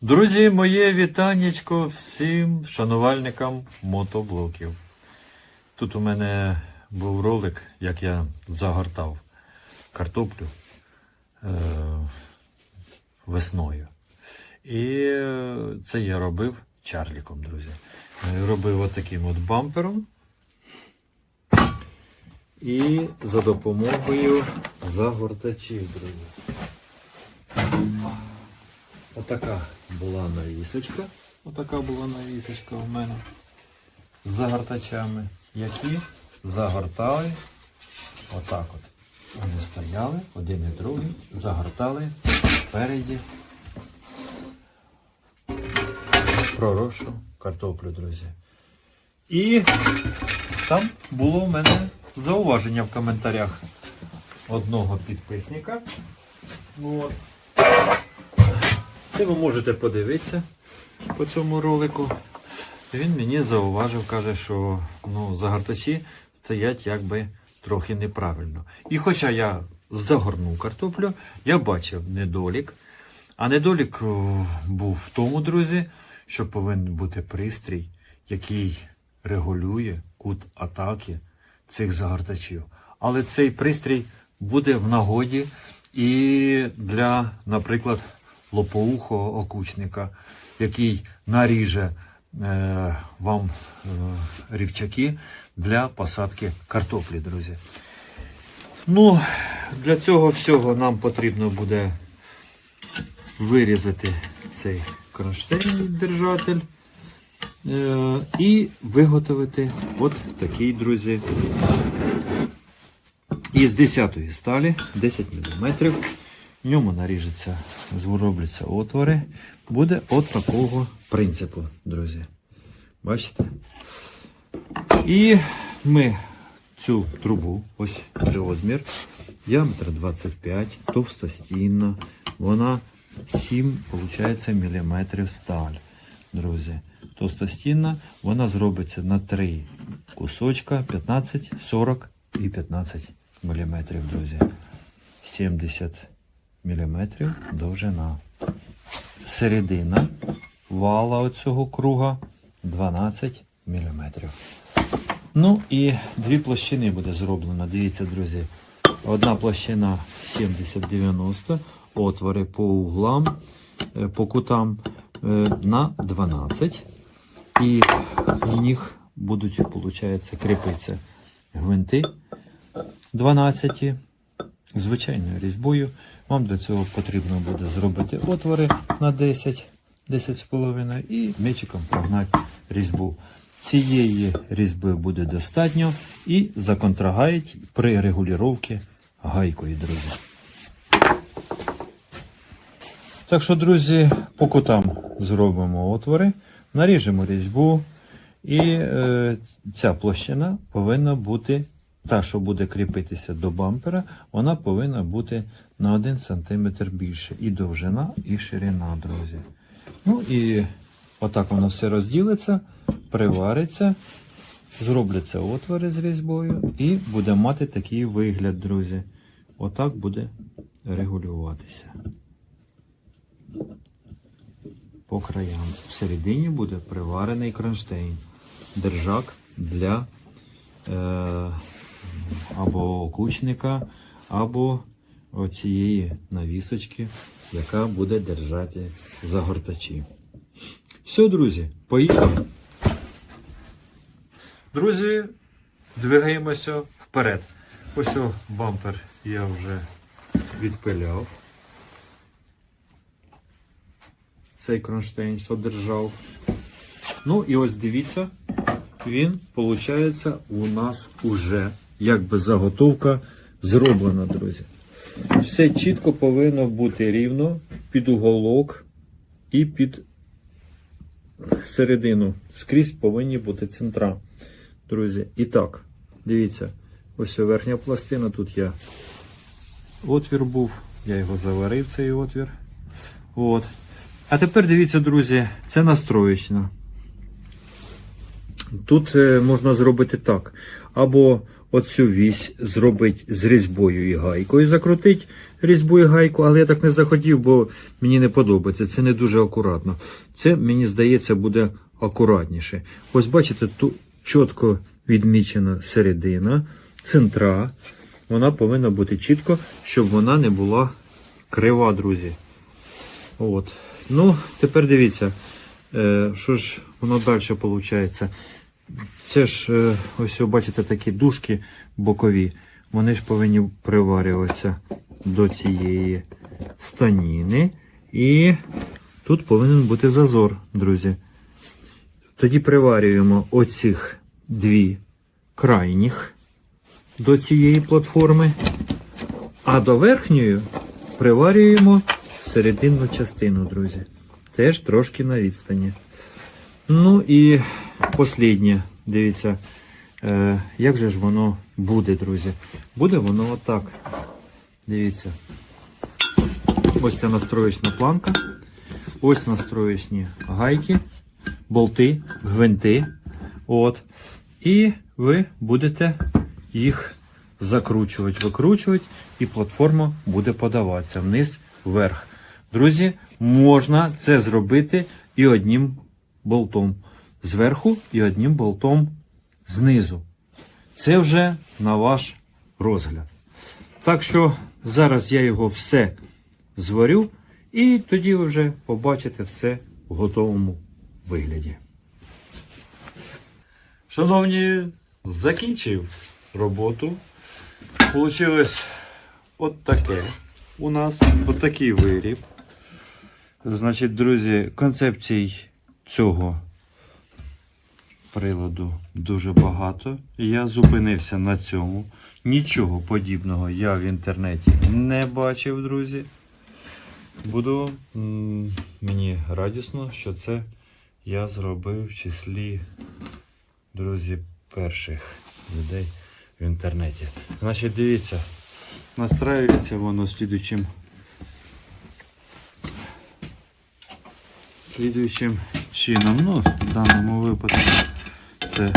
Друзі, моє вітаннячко всім шанувальникам мотоблоків. Тут у мене був ролик, як я загортав картоплю е- весною. І це я робив чарліком, друзі. Е, Робив отаким от бампером. І за допомогою загортачів, друзі. Отака була навісочка. Отака була навісочка в мене з загортачами, які загортали отак от. Вони стояли, один і другий, загортали спереді проросшу картоплю, друзі. І там було в мене зауваження в коментарях одного підписника. От. Це ви можете подивитися по цьому ролику. Він мені зауважив, каже, що ну, загортачі стоять якби трохи неправильно. І хоча я загорнув картоплю, я бачив недолік. А недолік був в тому, друзі, що повинен бути пристрій, який регулює кут атаки цих загортачів. Але цей пристрій буде в нагоді і для, наприклад, лопоухого окучника, який наріже е, вам е, рівчаки для посадки картоплі, друзі. Ну, для цього всього нам потрібно буде вирізати цей кронштейн держатель е, і виготовити от такий, друзі, із 10 сталі 10 мм. В ньому наріжеться, зробляться отвори. Буде от такого принципу, друзі. Бачите? І ми цю трубу, ось розмір, діаметр 25, товстостінна, вона 7, виходить, мм сталь, друзі. Товстостінна, вона зробиться на 3 кусочка 15, 40 і 15 мм, друзі. 70 мм довжина. Середина вала оцього круга 12 мм. Ну і дві площини буде зроблено. Дивіться, друзі. Одна площина 70-90, отвори по углам, е, по кутам е, на 12. І в них будуть, виходить, кріпитися гвинти 12 звичайною різьбою. Вам для цього потрібно буде зробити отвори на 10, 10,5 і мечиком прогнати різьбу. Цієї різьби буде достатньо і законтрагають при регулюванні гайкою, друзі. Так що, друзі, по кутам зробимо отвори, наріжемо різьбу, і е, ця площина повинна бути, та, що буде кріпитися до бампера, вона повинна бути на 1 см більше. І довжина, і ширина, друзі. Ну і отак воно все розділиться, привариться, зробляться отвори з різьбою і буде мати такий вигляд, друзі. Отак буде регулюватися. По краям. Всередині буде приварений кронштейн, держак для е, або окучника, або оцієї навісочки, яка буде держати загортачі. Все, друзі, поїхали. Друзі, двигаємося вперед. Ось о, бампер я вже відпиляв. Цей кронштейн, що держав. Ну і ось дивіться, він, виходить, у нас уже якби заготовка зроблена, друзі. Все чітко повинно бути рівно під уголок і під середину. Скрізь повинні бути центра. Друзі. І так, дивіться, ось верхня пластина. Тут я отвір був, я його заварив, цей отвір. От. А тепер дивіться, друзі, це настроєчна. Тут е, можна зробити так. Або оцю вісь зробити з різьбою і гайкою, закрутити різьбу і гайку, але я так не захотів, бо мені не подобається. Це не дуже акуратно. Це, мені здається, буде акуратніше. Ось бачите, тут чітко відмічена середина, центра. Вона повинна бути чітко, щоб вона не була крива, друзі. От. Ну, тепер дивіться, е, що ж воно далі виходить. Це ж, е, ось ви бачите, такі дужки бокові. Вони ж повинні приварюватися до цієї станіни. І тут повинен бути зазор, друзі. Тоді приварюємо оцих дві крайніх до цієї платформи, а до верхньої приварюємо серединну частину, друзі. Теж трошки на відстані. Ну і останнє, дивіться, е, як же ж воно буде, друзі. Буде воно отак. Дивіться. Ось ця настроєчна планка. Ось настроєчні гайки, болти, гвинти. От. І ви будете їх закручувати, викручувати, і платформа буде подаватися вниз, вверх. Друзі, можна це зробити і одним болтом зверху, і одним болтом знизу. Це вже на ваш розгляд. Так що зараз я його все зварю, і тоді ви вже побачите все в готовому вигляді. Шановні, закінчив роботу. Получилось от таке у нас, от такий виріб. Значить, друзі, концепцій цього приладу дуже багато. Я зупинився на цьому. Нічого подібного я в інтернеті не бачив, друзі. Буду мені радісно, що це я зробив в числі, друзі, перших людей в інтернеті. Значить, дивіться, настраюється воно слідуючим слідуючим чином. Ну, в даному випадку це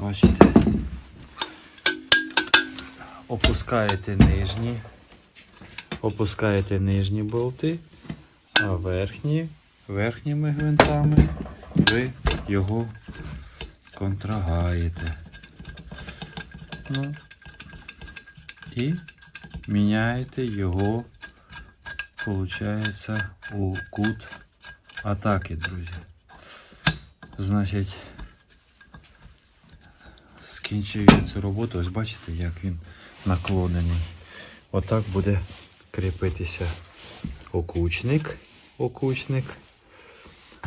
бачите. Опускаєте нижні, опускаєте нижні болти, а верхні, верхніми гвинтами ви його контрагаєте. Ну, і міняєте його, виходить, у кут атаки, друзі. Значить, скінчую я цю роботу. Ось бачите, як він наклонений. Отак буде кріпитися окучник. окучник.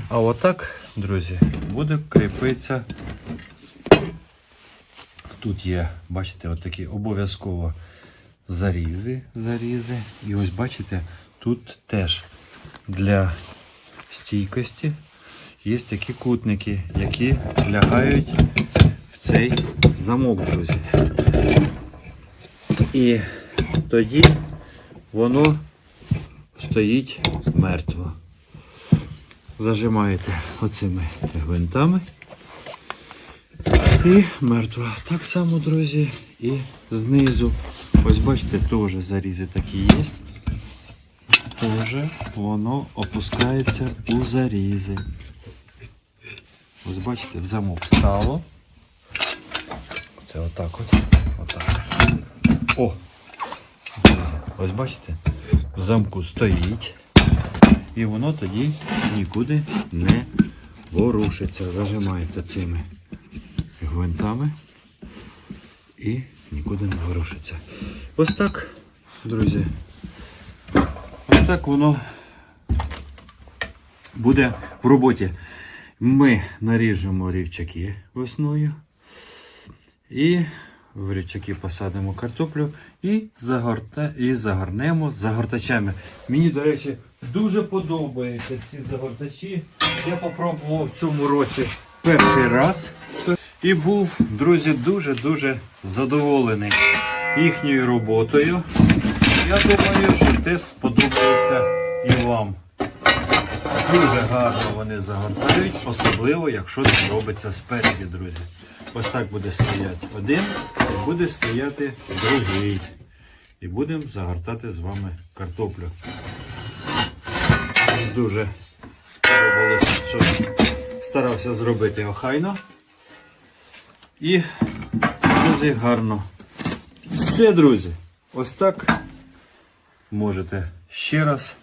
А отак, друзі, буде кріпитися. Тут є, бачите, отакі обов'язково зарізи, зарізи. І ось бачите, тут теж для стійкості є такі кутники, які лягають в цей замок, друзі. І тоді воно стоїть мертво. Зажимаєте оцими гвинтами. І мертво. Так само, друзі, і знизу. Ось бачите, теж зарізи такі є. Теж воно опускається у зарізи. Ось бачите, в замок стало. Це отак от. Отак. О! Ось бачите, в замку стоїть. І воно тоді нікуди не ворушиться, зажимається цими гвинтами і нікуди не ворушиться. Ось так, друзі. Ось так воно буде в роботі. Ми наріжемо рівчаки весною. І в рівчаки посадимо картоплю і, загорта... і загорнемо загортачами. Мені, до речі, дуже подобаються ці загортачі. Я попробував в цьому році перший раз. І був, друзі, дуже-дуже задоволений їхньою роботою. Я думаю, що те сподобається і вам. Дуже гарно вони загортають, особливо, якщо це робиться спереді, друзі. Ось так буде стояти один, і буде стояти другий. І будемо загортати з вами картоплю. Дуже сподобалось, що старався зробити охайно. І, друзі, гарно. Все, друзі, ось так можете ще раз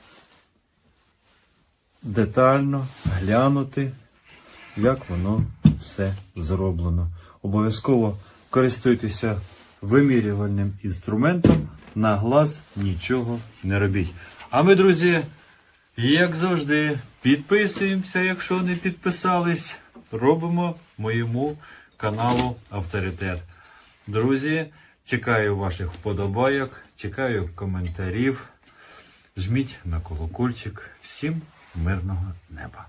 детально глянути, як воно все зроблено. Обов'язково користуйтеся вимірювальним інструментом, на глаз нічого не робіть. А ми, друзі, як завжди, підписуємося, якщо не підписались. Робимо моєму каналу Авторитет. Друзі, чекаю ваших вподобайок, чекаю коментарів. Жміть на колокольчик. Всім мирного неба!